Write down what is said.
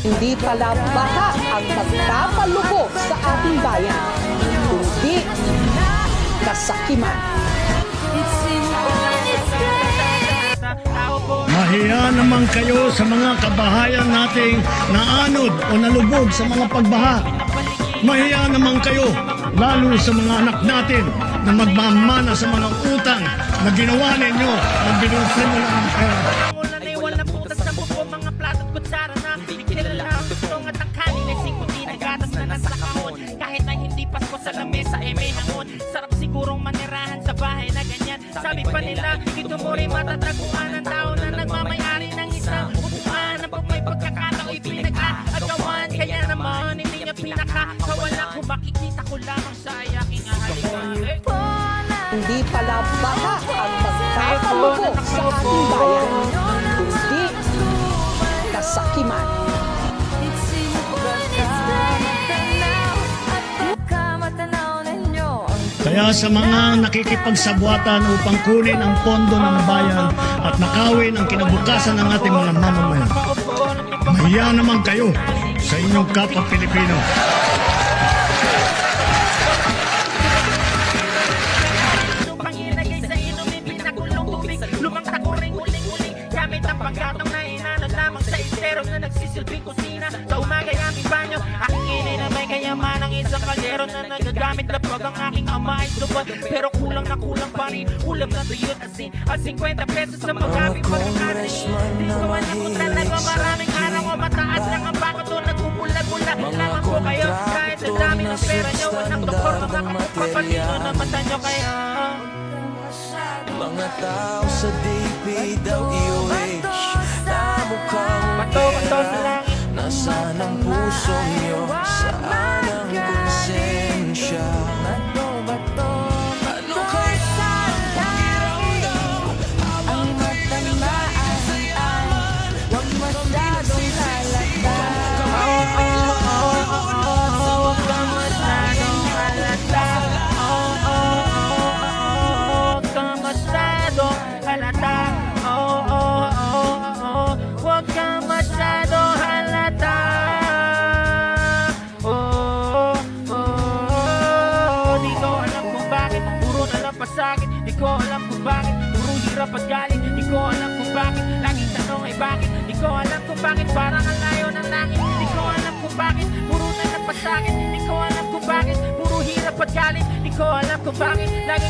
Hindi pala baha ang magpapalubog sa ating bayan, kundi kasakiman. Mahiya naman kayo sa mga kabahayan nating naanod o nalubog sa mga pagbaha. Mahiya naman kayo, lalo sa mga anak natin na magmamana sa mga utang na ginawa ninyo na binusin mo lang ang pera. Sabi pa nila, ito mo rin matataguan Ang tao na nagmamayari ng isang upuan Ang pag may pagkakatao'y pinag-aagawan. Kaya naman hindi niya pinakakawalan Kung makikita ko lamang sa aking ahalikan Hindi pala baha ang magpapalubog sa ating bayan, kundi kasakiman. Kaya sa mga nakikipagsabwatan upang kunin ang pondo ng bayan at nakawin ang kinabukasan ng ating mga mamamayan. Mahiya naman kayo sa inyong kapwa Pilipino. Panggatong na inanod lamang sa estero Na nagsisilbing kusina Sa umagay aming banyo Aking inay na may kayaman Ang isang kaldero na nagagamit Lapag ang aking ama ay lubad Pero kulang na kulang pa rin Ulam na tuyot asin At 50 pesos sa magamit pagkakasin Di ko alam kung talaga maraming araw o Mataas lang ang bakot o nagpupula-pula Lamang po kayo Kahit ang dami ng pera nyo Walang doktor makakapagpapalino na mata nyo kaya. Mga tao sa DPWH Na mukhang sa langit. Nasaan ang puso nyo? Saan? ang sky. Lang pasakit Di ko alam kung bakit. Puro hirap at galit. Di ko alam kung bakit. Laging tanong ay bakit. Di ko alam kung bakit. Parang ang layo ng langit. Di ko alam kung bakit. Puro na lang pasakit Di ko alam kung bakit. Puro hirap at galit. Di ko alam kung bakit. Laging